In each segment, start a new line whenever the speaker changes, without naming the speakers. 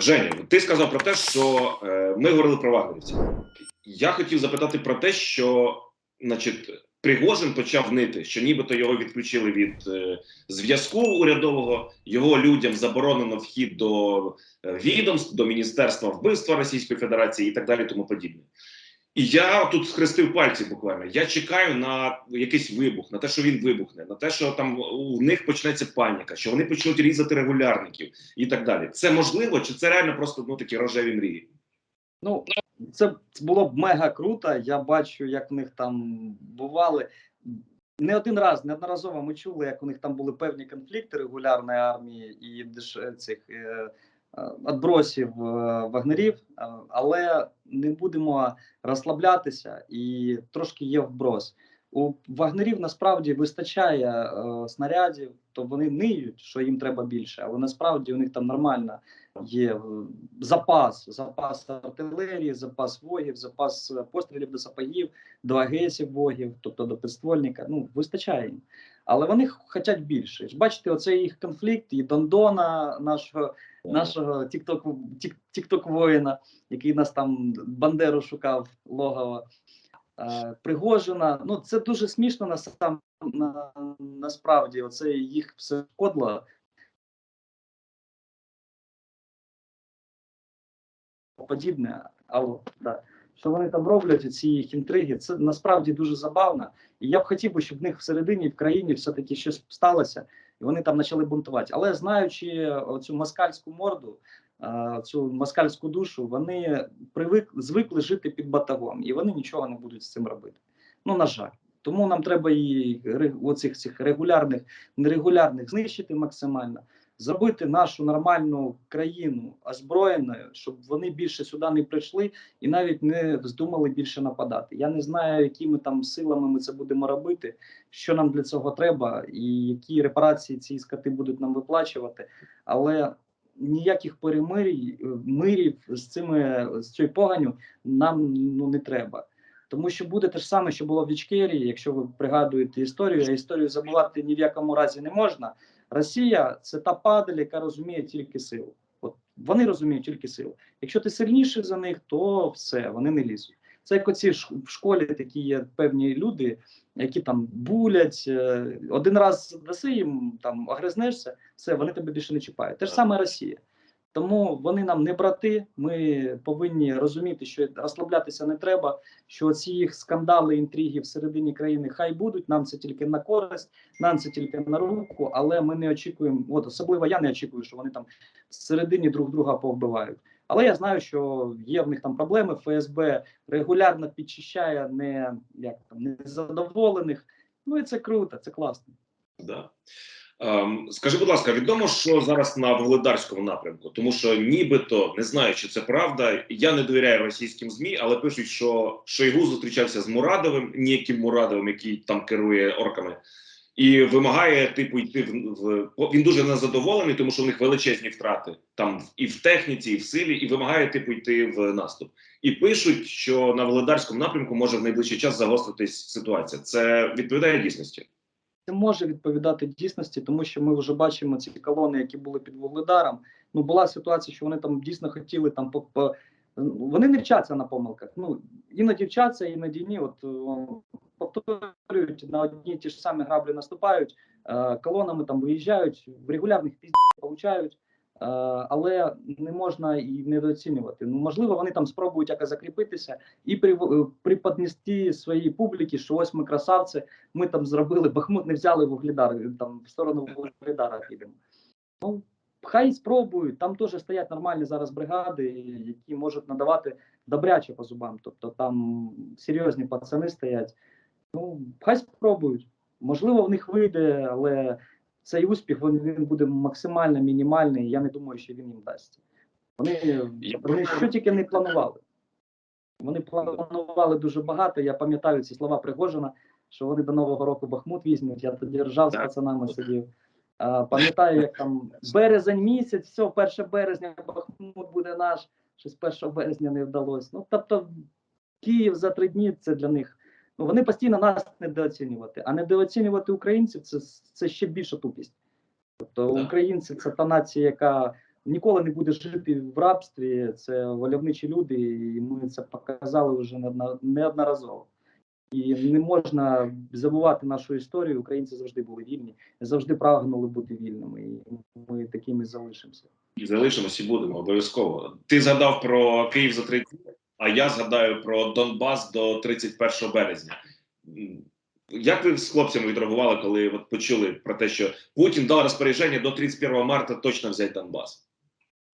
Женя, ти сказав про те, що е, ми говорили про вагнерівців. Я хотів запитати про те, що, значить, Пригожин почав нити, що нібито його відключили від е, зв'язку урядового, його людям заборонено вхід до е, відомств, до Міністерства вбивства Російської Федерації і так далі, тому подібне. І я тут схрестив пальці буквально. Я чекаю на якийсь вибух, на те, що він вибухне, на те, що там у них почнеться паніка, що вони почнуть різати регулярників і так далі. Це можливо, чи це реально просто ну такі рожеві мрії?
Ну, це було б мега круто. Я бачу, як в них там бували. Не один раз, неодноразово ми чули, як у них там були певні конфлікти регулярної армії і цих е, отбросів е, вагнерів, е, але не будемо розслаблятися і трошки є вброс. У вагнерів насправді вистачає е, снарядів, то вони ниють, що їм треба більше, але насправді у них там нормально є е, запас, запас артилерії, запас вогів, запас пострілів до сапогів, до агесів вогів, тобто до підствольника. Ну вистачає їм. Але вони хочуть більше. Бачите, оцей їх конфлікт і Дондона, нашого нашого тікток тікток воїна, який нас там Бандеру шукав логово. Е, Пригожина. Ну це дуже смішно на сам на, насправді. Оце їх все кодло. Подібне, алло, да. що вони там роблять, ці їх інтриги, це насправді дуже забавно. І я б хотів би, щоб в них всередині в країні все-таки щось сталося, і вони там почали бунтувати. Але знаючи цю москальську морду, е, цю москальську душу, вони привик звикли жити під батагом, і вони нічого не будуть з цим робити. Ну на жаль. Тому нам треба і оцих цих регулярних, нерегулярних знищити максимально, зробити нашу нормальну країну озброєною, щоб вони більше сюди не прийшли і навіть не вздумали більше нападати. Я не знаю, якими там силами ми це будемо робити, що нам для цього треба, і які репарації ці скати будуть нам виплачувати, але. Ніяких перемирій мирів з цими з цією поганю нам ну не треба. Тому що буде те ж саме, що було в Ічкерії, якщо ви пригадуєте історію, а історію забувати ні в якому разі не можна. Росія це та падаль, яка розуміє тільки силу. От вони розуміють тільки силу. Якщо ти сильніший за них, то все, вони не лізуть. Це як оці в школі такі є певні люди, які там булять. е, Один раз даси їм там огризнешся, все, вони тебе більше не чіпають. Те ж саме Росія. Тому вони нам не брати. Ми повинні розуміти, що розслаблятися не треба. Що ці їх скандали, інтриги всередині країни хай будуть. Нам це тільки на користь, нам це тільки на руку. Але ми не очікуємо. От особливо я не очікую, що вони там всередині друг друга повбивають. Але я знаю, що є в них там проблеми. ФСБ регулярно підчищає не як там незадоволених. Ну і це круто, це класно.
Да. Ем, скажи, будь ласка, відомо, що зараз на Володарському напрямку, тому що нібито не знаю, чи це правда. Я не довіряю російським змі, але пишуть, що Шойгу зустрічався з Мурадовим, ніяким Мурадовим, який там керує орками, і вимагає типу йти в, він дуже незадоволений, тому що в них величезні втрати там і в техніці, і в силі, і вимагає типу йти в наступ. І пишуть, що на Володарському напрямку може в найближчий час загостритись ситуація. Це відповідає дійсності.
Може відповідати дійсності, тому що ми вже бачимо ці колони, які були під Вугледаром. Ну була ситуація, що вони там дійсно хотіли там по, вони не вчаться на помилках. Ну іноді вчаться, іноді ні. От повторюють на одні ті ж самі граблі наступають, е, колонами там виїжджають, в регулярних піздів получають. Е, але не можна і недооцінювати. Ну можливо, вони там спробують якось закріпитися і при, е, приподнести своїй публіки, що ось ми красавці, ми там зробили Бахмут, не взяли вугледар, там в сторону вугледара підемо. Ну хай спробують. Там теж стоять нормальні зараз бригади, які можуть надавати добряче по зубам. Тобто там серйозні пацани стоять. Ну хай спробують. Можливо, в них вийде, але цей успіх він, він буде максимально мінімальний. Я не думаю, що він їм дасть. Вони, вони що тільки не планували. Вони планували дуже багато. Я пам'ятаю ці слова Пригожина, що вони до Нового року Бахмут візьмуть. Я тоді ржав з пацанами сидів. Пам'ятаю, як там березень місяць, все, 1 березня Бахмут буде наш, щось 1 березня не вдалося. Ну тобто, Київ за три дні це для них. Ну, вони постійно нас недооцінювати, а недооцінювати українців це це ще більша тупість. Тобто
Да.
українці це та нація, яка ніколи не буде жити в рабстві. Це вольовничі люди, і ми це показали вже неодноразово. І не можна забувати нашу історію. Українці завжди були вільні, завжди прагнули бути вільними, і ми такими залишимося.
І залишимося і будемо обов'язково. Ти згадав про Київ за три дні, а я згадаю про Донбас до 31 березня. Як ви з хлопцями відреагували, коли от почули про те, що Путін дав розпорядження до 31 марта точно взяти Донбас?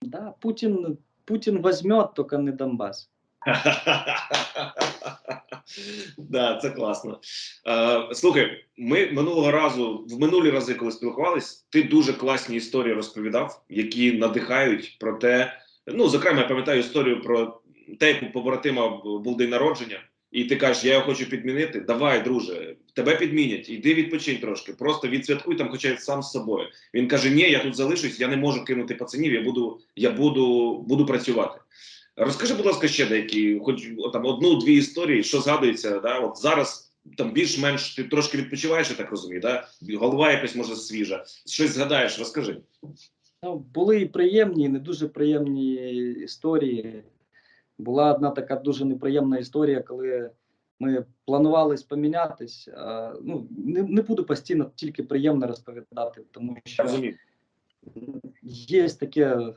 Да, Путін, Путін візьме, тільки не Донбас.
Да, це класно. Е, слухай, ми минулого разу, в минулі рази, коли спілкувались, ти дуже класні історії розповідав, які надихають про те. Ну, зокрема, я пам'ятаю історію про те, у побратима був день народження, і ти кажеш, я його хочу підмінити. Давай, друже, тебе підмінять, іди відпочинь трошки. Просто відсвяткуй там, хоча сам з собою. Він каже: Ні, я тут залишусь, я не можу кинути пацанів, я буду, я буду, буду працювати. Розкажи, будь ласка, ще деякі, хоч там одну-дві історії, що згадується, да? От зараз там більш-менш ти трошки відпочиваєш, я так розумію, да? голова якась може свіжа. Щось згадаєш, розкажи.
Ну, були і приємні, і не дуже приємні історії. Була одна така дуже неприємна історія, коли ми планували помінятись. А, ну, не, не буду постійно тільки приємно розповідати, тому що є таке.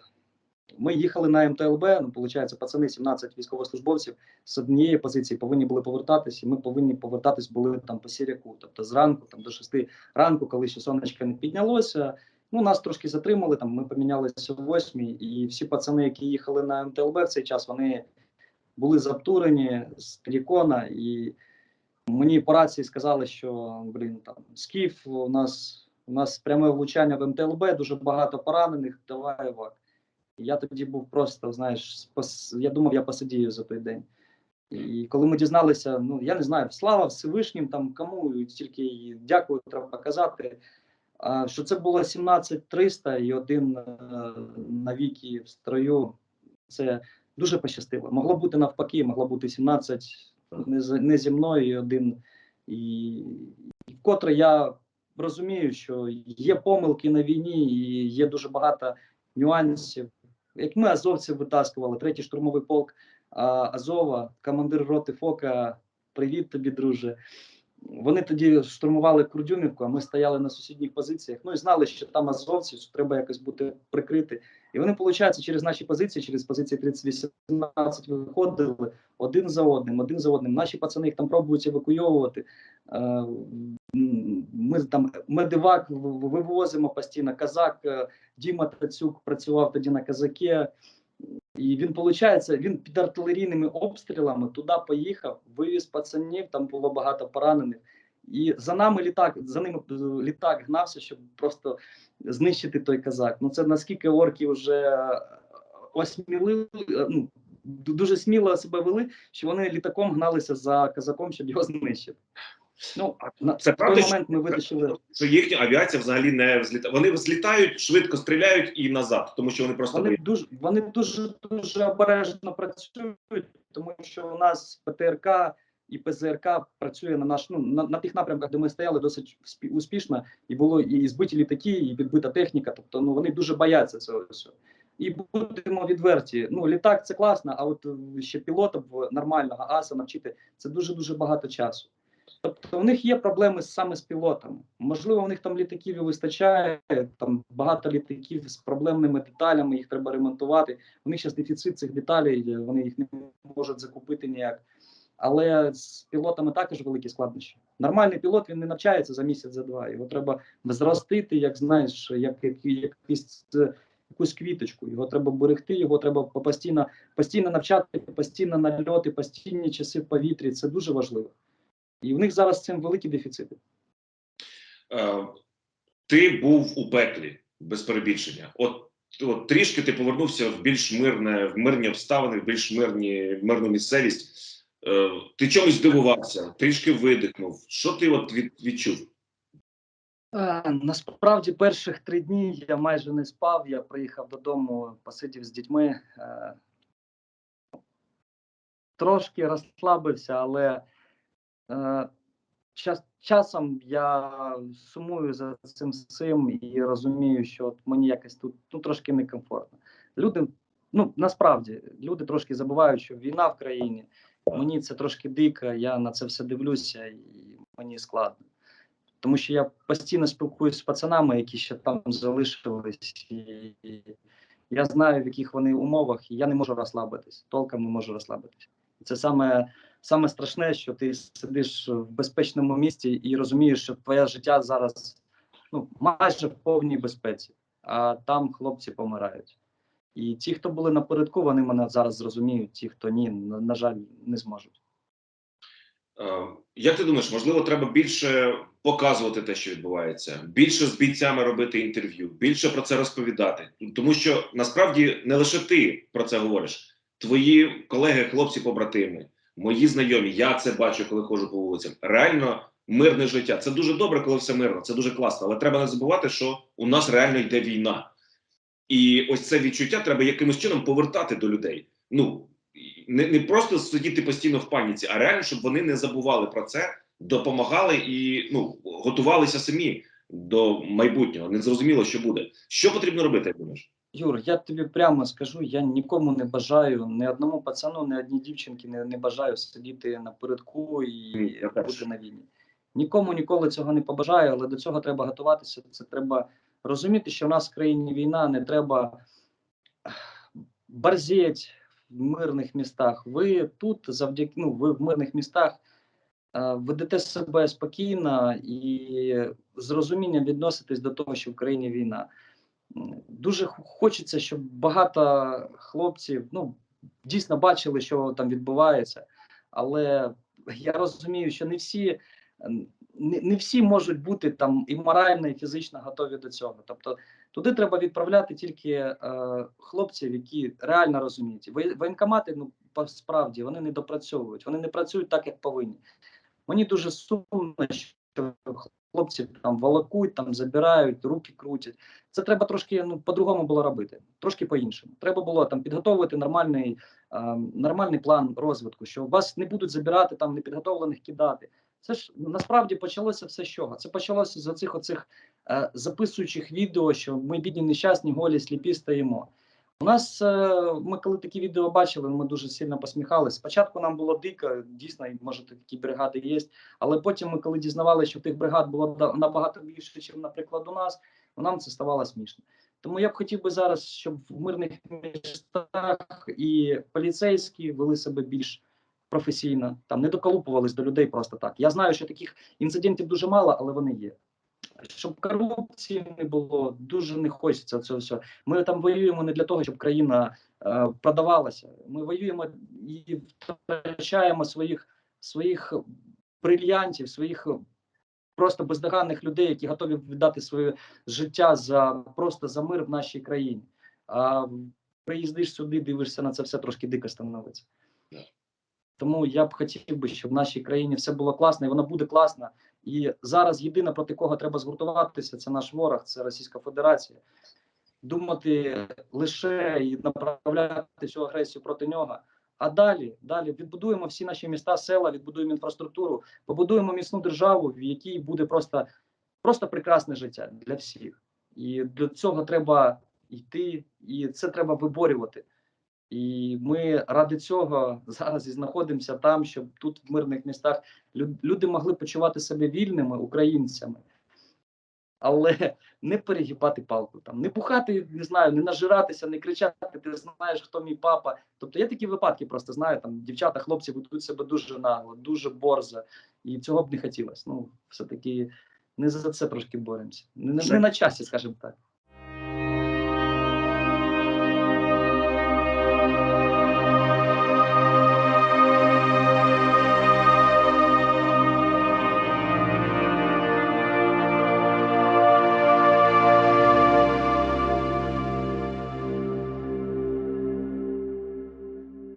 Ми їхали на МТЛБ, ну, виходить, пацани, 17 військовослужбовців з однієї позиції повинні були повертатись, і ми повинні повертатись були там по сіряку, тобто зранку, там до 6 ранку, коли ще сонечко не піднялося. Ну, нас трошки затримали, там ми помінялися о 8 і всі пацани, які їхали на МТЛБ в цей час, вони були заптурені з Трікона, і мені по рації сказали, що блін, там скіф, у нас у нас пряме влучання в МТЛБ, дуже багато поранених, давай евак. І Я тоді був просто, знаєш, спас- я думав, я посидію за той день. І коли ми дізналися, ну я не знаю, слава Всевишнім, там кому тільки дякую, треба казати. Що це було 17300 і один е, навіки в строю. Це дуже пощастило. Могло бути навпаки, могло бути 17 не, не зі мною і один. І, і вкотре я розумію, що є помилки на війні, і є дуже багато нюансів. Як ми азовців витаскували, третій штурмовий полк а, Азова, командир роти Фока. Привіт тобі, друже. Вони тоді штурмували Курдюмівку, а ми стояли на сусідніх позиціях. Ну і знали, що там азовці, що треба якось бути прикрити. І вони, виходить, через наші позиції, через позиції 3018 виходили один за одним, один за одним. Наші пацани їх там пробують евакуйовувати. Е, Ми там медивак вивозимо постійно. Казак е, Діма Тацюк працював тоді на казаке. І він, виходить, він під артилерійними обстрілами туди поїхав, вивіз пацанів, там було багато поранених. І за нами літак, за ними е, літак гнався, щоб просто знищити той казак. Ну це наскільки орки вже осмілили, е, ну, дуже сміло себе вели, що вони літаком гналися за казаком, щоб його знищити. Ну, на
Це
той момент ми витащили.
Що їхня авіація взагалі не взлітає. Вони злітають, швидко стріляють і назад, тому що вони просто
Вони дуже вони дуже дуже обережно працюють, тому що у нас ПТРК і ПЗРК працює на наш ну на, на тих напрямках, де ми стояли, досить успішно, і було і збиті літаки, і відбита техніка. Тобто, ну вони дуже бояться цього всього. І будемо відверті. Ну літак це класно, а от ще пілота в нормального аса навчити це дуже дуже багато часу. Тобто у них є проблеми саме з пілотами. Можливо, у них там літаків і вистачає, там багато літаків з проблемними деталями, їх треба ремонтувати. У них зараз дефіцит цих деталей, вони їх не можуть закупити ніяк. Але з пілотами також великі складнощі. Нормальний пілот він не навчається за місяць, за два. Його треба зростити, як знаєш, як, як якийсь е, якусь квіточку. Його треба берегти, його треба постійно, постійно навчати, постійно нальоти, постійні часи в повітрі. Це дуже важливо. І в них зараз з цим великі дефіцити.
Е, ти був у пеклі без перебільшення. От, от трішки ти повернувся в більш мирне, в мирні обставини, в більш мирні, мирну місцевість. Е, ти чомусь здивувався, трішки видихнув. Що ти от від, відчув?
Е, Насправді, перших три дні я майже не спав. Я приїхав додому, посидів з дітьми. е, Трошки розслабився, але час, часом я сумую за цим всім і розумію, що от мені якось тут ну, трошки некомфортно. Люди, ну насправді, люди трошки забувають, що війна в країні. Мені це трошки дико, я на це все дивлюся, і мені складно. Тому що я постійно спілкуюся з пацанами, які ще там залишились, і я знаю, в яких вони умовах, і я не можу розслабитись, толком не можу розслабитись. Це саме, саме страшне, що ти сидиш в безпечному місці і розумієш, що твоє життя зараз ну, майже в повній безпеці, а там хлопці помирають. І ті, хто були напередку, вони мене зараз зрозуміють, ті, хто ні, на, жаль, не зможуть.
Е, Як ти думаєш, можливо, треба більше показувати те, що відбувається, більше з бійцями робити інтерв'ю, більше про це розповідати? Тому що насправді не лише ти про це говориш, твої колеги, хлопці, побратими, мої знайомі, я це бачу, коли ходжу по вулицям. Реально мирне життя. Це дуже добре, коли все мирно, це дуже класно. Але треба не забувати, що у нас реально йде війна. І ось це відчуття треба якимось чином повертати до людей. Ну не, не просто сидіти постійно в паніці, а реально, щоб вони не забували про це, допомагали і ну готувалися самі до майбутнього. Не зрозуміло, що буде. Що потрібно робити, як думаєш?
Юр, я тобі прямо скажу, я нікому не бажаю, ні одному пацану, ні одній дівчинці не, не бажаю сидіти напередку і
я
бути на війні. Нікому ніколи цього не побажаю, але до цього треба готуватися. Це треба розуміти, що в нас в країні війна, не треба борзеть в мирних містах. Ви тут завдяки ну, ви в мирних містах е, ведете себе спокійно і з розумінням відноситесь до того, що в країні війна. Дуже хочеться, щоб багато хлопців ну, дійсно бачили, що там відбувається. Але я розумію, що не всі, не, не всі можуть бути там і морально, і фізично готові до цього. Тобто туди треба відправляти тільки е, хлопців, які реально розуміють. Воєнкомати, ну справді, вони не допрацьовують, вони не працюють так, як повинні. Мені дуже сумно, що хлопців там волокуть, там забирають, руки крутять. Це треба трошки ну по-другому було робити, трошки по-іншому. Треба було там підготовити нормальний, е, нормальний план розвитку, що вас не будуть забирати там непідготовлених кидати. Це ж насправді почалося все з чого? Це почалося з оцих оцих е, записуючих відео, що ми бідні нещасні, голі, сліпі стоїмо. У нас е, ми коли такі відео бачили, ми дуже сильно посміхалися. Спочатку нам було дико, дійсно, може такі бригади є. Але потім ми, коли дізнавалися, що тих бригад було набагато більше, ніж, наприклад, у нас, ну, нам це ставало смішно. Тому я б хотів би зараз, щоб в мирних містах і поліцейські вели себе більш професійно, там не доколупувались до людей просто так. Я знаю, що таких інцидентів дуже мало, але вони є. Щоб корупції не було, дуже не хочеться цього всього. Ми там воюємо не для того, щоб країна е, продавалася. Ми воюємо і втрачаємо своїх своїх брильянтів, своїх просто бездоганних людей, які готові віддати своє життя за просто за мир в нашій країні. А приїздиш сюди, дивишся на це все трошки дико становиться. Тому я б хотів би, щоб в нашій країні все було класно, і воно буде класно. І зараз єдине проти кого треба згуртуватися, це наш ворог, це Російська Федерація. Думати лише і направляти всю агресію проти нього. А далі, далі відбудуємо всі наші міста, села, відбудуємо інфраструктуру, побудуємо міцну державу, в якій буде просто, просто прекрасне життя для всіх. І до цього треба йти, і це треба виборювати. І ми ради цього зараз і знаходимося там, щоб тут в мирних містах люди могли почувати себе вільними українцями, але не перегибати палку, там не пухати, не знаю, не нажиратися, не кричати. Ти знаєш, хто мій папа. Тобто я такі випадки просто знаю. Там дівчата, хлопці ведуть себе дуже нагло, дуже борзо, і цього б не хотілося. Ну, все таки не за це трошки боремося. Не, не, не на часі, скажімо так.